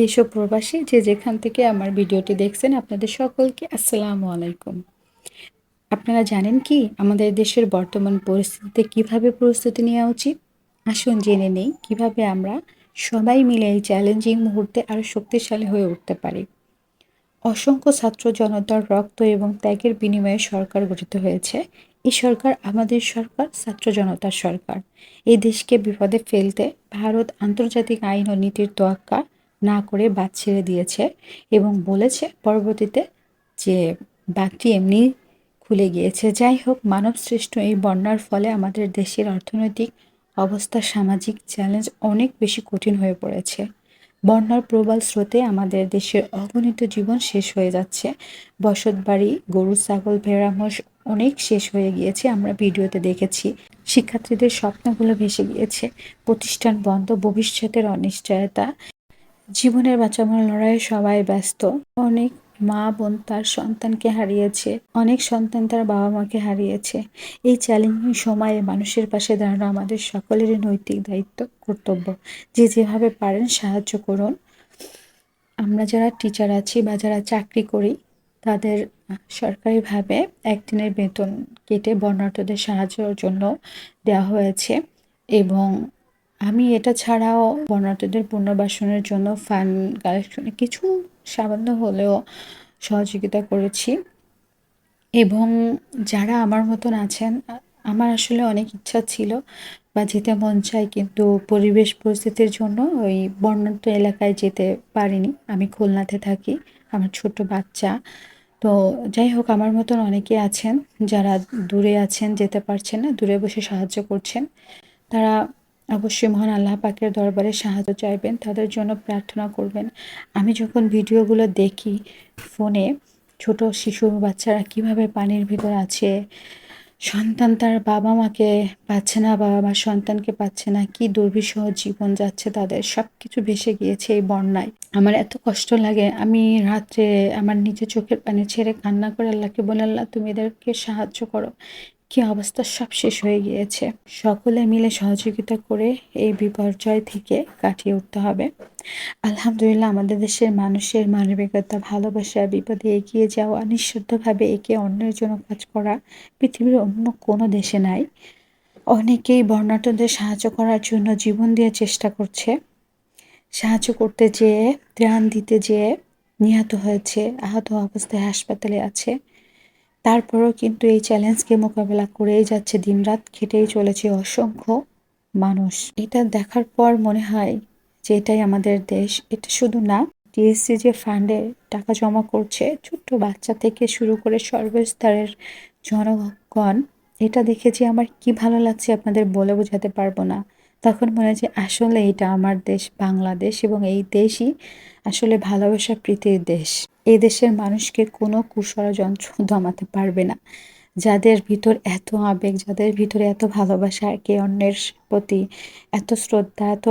দেশ প্রবাসী যে যেখান থেকে আমার ভিডিওটি দেখছেন আপনাদের সকলকে আসসালামু আলাইকুম। আপনারা জানেন কি, আমাদের দেশের বর্তমান পরিস্থিতিতে কীভাবে প্রস্তুতি নেওয়া উচিত? আসুন জেনে নেই, কীভাবে আমরা সবাই মিলে এই চ্যালেঞ্জিং মুহূর্তে আরও শক্তিশালী হয়ে উঠতে পারি? অসংখ্য ছাত্র জনতার রক্ত এবং ত্যাগের বিনিময়ে সরকার গঠিত হয়েছে। এই সরকার আমাদের সরকার, ছাত্র জনতার সরকার। এই দেশকে বিপদে ফেলতে ভারত আন্তর্জাতিক আইন ও নীতির তোয়াক্কা না করে বাদ ছেড়ে দিয়েছে এবং বলেছে পরবর্তীতে যে বাঘটি এমনি খুলে গিয়েছে। যাই হোক মানব সৃষ্ট এই বন্যার ফলে আমাদের দেশের অর্থনৈতিক অবস্থা, সামাজিক চ্যালেঞ্জ অনেক বেশি কঠিন হয়ে পড়েছে। বন্যার প্রবল স্রোতে আমাদের দেশের অগণিত জীবন শেষ হয়ে যাচ্ছে। বসত বাড়ি গরু ছাগল ভেড়া মোষ অনেক শেষ হয়ে গিয়েছে, আমরা ভিডিওতে দেখেছি। শিক্ষার্থীদের স্বপ্নগুলো ভেসে গিয়েছে। প্রতিষ্ঠান বন্ধ, ভবিষ্যতের অনিশ্চয়তা। জীবনের বাঁচানোর লড়াইয়ে সবাই ব্যস্ত। অনেক মা বোন তার সন্তানকে হারিয়েছে। অনেক সন্তান তার বাবা মাকে হারিয়েছে। এই চ্যালেঞ্জিং সময়ে মানুষের পাশে দাঁড়ানো আমাদের সকলেরই নৈতিক দায়িত্ব, কর্তব্য। যে যেভাবে পারেন সাহায্য করুন। আমরা যারা টিচার আছি বা যারা চাকরি করি, তাদের সরকারিভাবে একদিনের বেতন কেটে বর্ণাঢ্যদের সাহায্যের জন্য দেওয়া হয়েছে এবং আমি এটা ছাড়াও বর্ণাঢ্যদের পুনর্বাসনের জন্য ফান্ড কালেকশনে কিছু সামান্য হলেও সহযোগিতা করেছি। এবং যারা আমার মতন আছেন, আমার আসলে অনেক ইচ্ছা ছিল বা যেতে মন চায়, কিন্তু পরিবেশ পরিস্থিতির জন্য ওই বর্ণাঢ্য এলাকায় যেতে পারিনি। আমি খুলনাতে থাকি, আমার ছোট বাচ্চা। তো যাই হোক, আমার মতন অনেকে আছেন, যারা দূরে আছেন, যেতে পারছেন না, দূরে বসে সাহায্য করছেন, তারা অবশ্যই মহান আল্লাহ পাকের দরবারে সাহায্য চাইবেন, তাদের জন্য প্রার্থনা করবেন। আমি যখন ভিডিওগুলো দেখি ফোনে, ছোট শিশু বাচ্চারা কীভাবে পানির ভিতর আছে, সন্তান তার বাবা মাকে পাচ্ছে না, বাবা মা সন্তানকে পাচ্ছে না, কি দুর্বিষহ জীবন যাচ্ছে তাদের সব কিছু ভেসে গিয়েছে এই বন্যায়। আমার এত কষ্ট লাগে, আমি রাত্রে আমার নিজে চোখের পানি ছেড়ে কান্না করে আল্লাহকে বলে, আল্লাহ, তুমি এদেরকে সাহায্য করো। কি অবস্থা সব শেষ হয়ে গিয়েছে। সকলে মিলে সহযোগিতা করে এই বিপর্যয় থেকে কাটিয়ে উঠতে হবে। আলহামদুলিল্লাহ, আমাদের দেশের মানুষের মানবিকতা, ভালোবাসা, বিপদে এগিয়ে যাওয়া নিঃশব্দভাবে একে অন্যের জন্য কাজ করা পৃথিবীর অন্য কোনো দেশে নাই। অনেকেই বর্ণাঢ্যদের সাহায্য করার জন্য জীবন দিয়ে চেষ্টা করছে। সাহায্য করতে যেয়ে, ত্রাণ দিতে যেয়ে নিহত হয়েছে, আহত অবস্থায় হাসপাতালে আছে। তারপরেও কিন্তু এই চ্যালেঞ্জকে মোকাবেলা করেই যাচ্ছে দিনরাত খেটেই চলেছে অসংখ্য মানুষ। এটা দেখার পর মনে হয় যে এটাই আমাদের দেশ। এটা শুধু না, টিএসসি যে ফান্ডে টাকা জমা করছে, ছোট্ট বাচ্চা থেকে শুরু করে সর্বস্তরের জনগণ, এটা দেখে যে আমার কি ভালো লাগছে আপনাদের বলে বোঝাতে পারব না। তখন মনে হয় যে আসলে এটা আমার দেশ, বাংলাদেশ, এবং এই দেশই আসলে ভালোবাসা প্রীতির দেশ। এই দেশের মানুষকে কোনো কুষড়যন্ত্র দমাতে পারবে না। যাদের ভিতর এত আবেগ, যাদের ভিতরে এত ভালোবাসা, একে অন্যের প্রতি এত শ্রদ্ধা, এত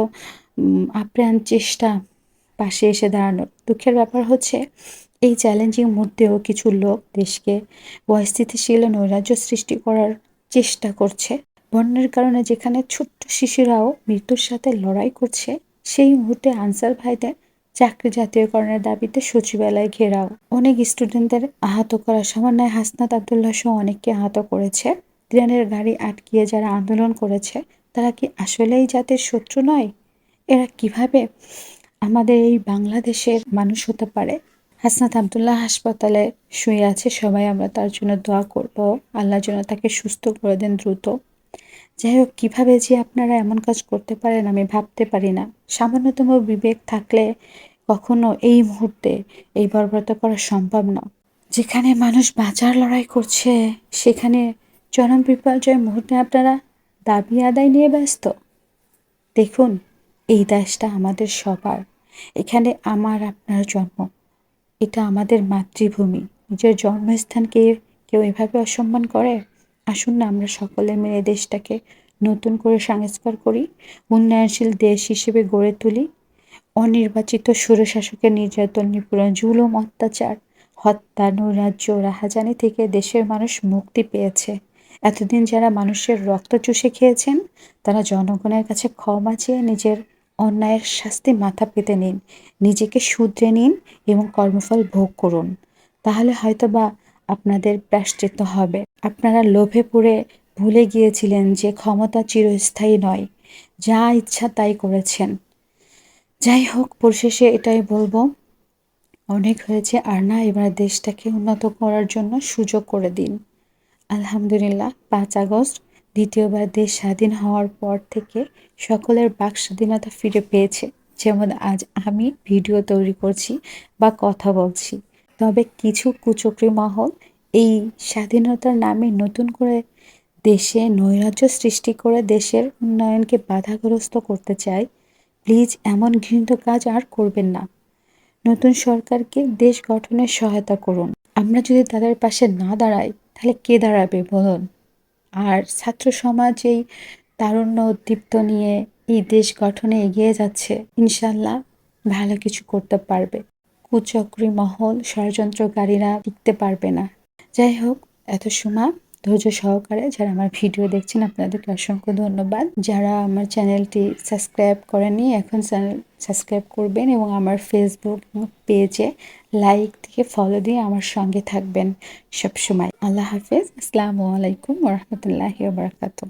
আপ্রাণ চেষ্টা পাশে এসে দাঁড়ানোর। দুঃখের ব্যাপার হচ্ছে, এই চ্যালেঞ্জিং মধ্যেও কিছু লোক দেশকে অস্থিতিশীল নৈরাজ্য সৃষ্টি করার চেষ্টা করছে। বন্যার কারণে যেখানে ছোট্ট শিশুরাও মৃত্যুর সাথে লড়াই করছে, সেই মুহূর্তে আনসার ভাইদের চাকরি জাতীয়করণের দাবিতে সচিবালয় ঘেরাও। অনেক স্টুডেন্টদের আহত করা সামান্যায় হাসনাত আবদুল্লাহ সহ অনেককে আহত করেছে। ট্রেনের গাড়ি আটকিয়ে যারা আন্দোলন করেছে, তারা কি আসলেই জাতির শত্রু নয়? এরা কীভাবে আমাদের এই বাংলাদেশের মানুষ হতে পারে? হাসনাত আবদুল্লাহ হাসপাতালে শুয়ে আছে সবাই, আমরা তার জন্য দোয়া করব। আল্লাহ যেন তাকে সুস্থ করে দেন দ্রুত। যাই হোক কীভাবে যে আপনারা এমন কাজ করতে পারেন আমি ভাবতে পারি না। সামান্যতম বিবেক থাকলে কখনো এই মুহূর্তে এই বর্বরতা করা সম্ভব না। যেখানে মানুষ বাঁচার লড়াই করছে, সেখানে জনম বিপর্যয় মুহূর্তে আপনারা দাবি আদায় নিয়ে ব্যস্ত। দেখুন, এই দেশটা আমাদের সবার। এখানে আমার, আপনার জন্ম। এটা আমাদের মাতৃভূমি। নিজের জন্মস্থানকে কেউ এভাবে অসম্মান করে? আসুন না, আমরা সকলে মিলে দেশটাকে নতুন করে সংস্কার করি, উন্নয়নশীল দেশ হিসেবে গড়ে তুলি। অনির্বাচিত সুরশাসকের নির্যাতন, নিপীড়ন, জুলুম, অত্যাচার, হত্যা, নৈরাজ্য, রাহাজানি থেকে দেশের মানুষ মুক্তি পেয়েছে। এতদিন যারা মানুষের রক্ত চুষে খেয়েছেন, তারা জনগণের কাছে ক্ষমা চেয়ে নিজের অন্যায়ের শাস্তি মাথা পেতে নিন। নিজেকে শুধরে নিন এবং কর্মফল ভোগ করুন। তাহলে হয়তোবা আপনাদের প্রাশ্চিত্য হবে। আপনারা লোভে পড়ে ভুলে গিয়েছিলেন যে ক্ষমতা চিরস্থায়ী নয়। যা ইচ্ছা তাই করেছেন। যাই হোক, পরিশেষে এটাই বলব। অনেক হয়েছে, আর না, এবার দেশটাকে উন্নত করার জন্য সুযোগ করে দিন। আলহামদুলিল্লাহ, পাঁচ আগস্ট, দ্বিতীয়বার দেশ স্বাধীন হওয়ার পর থেকে সকলের বাক স্বাধীনতা ফিরে পেয়েছে। যেমন আজ আমি ভিডিও তৈরি করছি বা কথা বলছি। তবে কিছু কুচক্রি মহল এই স্বাধীনতার নামে নতুন করে দেশে নৈরাজ্য সৃষ্টি করে দেশের উন্নয়নকে বাধাগ্রস্ত করতে চায়, প্লিজ এমন ঘৃণিত কাজ আর করবেন না। নতুন সরকারকে দেশ গঠনের সহায়তা করুন। আমরা যদি তাদের পাশে না দাঁড়াই, তাহলে কে দাঁড়াবে বলুন? আর ছাত্র সমাজ এই তারুণ্য উদ্দীপ্ত নিয়ে এই দেশ গঠনে এগিয়ে যাচ্ছে, ইনশাল্লাহ ভালো কিছু করতে পারবে। কুচক্রী মহল ষড়যন্ত্রকারীরা টিকতে পারবে না। যাই হোক, এত সময় ধৈর্য সহকারে যারা আমার ভিডিও দেখছেন, আপনাদেরকে অসংখ্য ধন্যবাদ। যারা আমার চ্যানেলটি সাবস্ক্রাইব করেননি, এখন চ্যানেল সাবস্ক্রাইব করবেন এবং আমার ফেসবুক পেজে লাইক দিয়ে ফলো দিয়ে আমার সঙ্গে থাকবেন সবসময়। আল্লাহ হাফেজ। আসসালামু আলাইকুম ওরহমতুল্লাহি বারাকাতুহ।